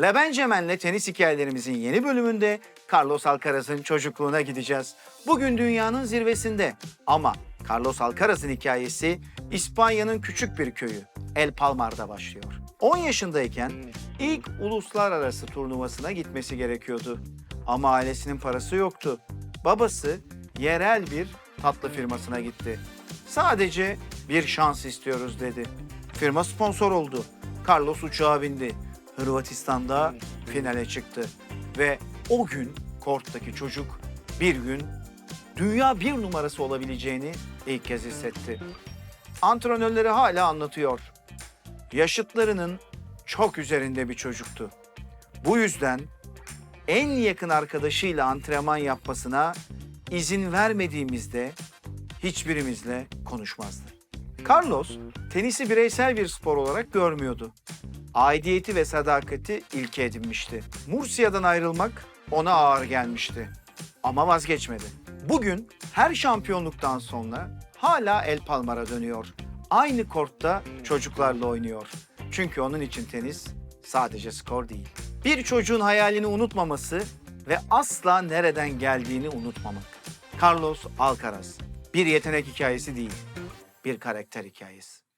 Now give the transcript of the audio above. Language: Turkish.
Lebencemen'le tenis hikayelerimizin yeni bölümünde Carlos Alcaraz'ın çocukluğuna gideceğiz. Bugün dünyanın zirvesinde ama Carlos Alcaraz'ın hikayesi İspanya'nın küçük bir köyü El Palmar'da başlıyor. 10 yaşındayken ilk uluslararası turnuvasına gitmesi gerekiyordu. Ama ailesinin parası yoktu. Babası yerel bir tatlı firmasına gitti. Sadece bir şans istiyoruz dedi. Firma sponsor oldu. Carlos uçağa bindi. Hırvatistan'da finale çıktı. Ve o gün korttaki çocuk bir gün dünya bir numarası olabileceğini ilk kez hissetti. Antrenörleri hala anlatıyor. Yaşıtlarının çok üzerinde bir çocuktu. Bu yüzden en yakın arkadaşıyla antrenman yapmasına izin vermediğimizde hiçbirimizle konuşmazdı. Carlos tenisi bireysel bir spor olarak görmüyordu. Aidiyeti ve sadakati ilke edinmişti. Mursia'dan ayrılmak ona ağır gelmişti. Ama vazgeçmedi. Bugün her şampiyonluktan sonra hala El Palmar'a dönüyor. Aynı kortta çocuklarla oynuyor. Çünkü onun için tenis sadece skor değil. Bir çocuğun hayalini unutmaması ve asla nereden geldiğini unutmamak. Carlos Alcaraz bir yetenek hikayesi değil, bir karakter hikayesi.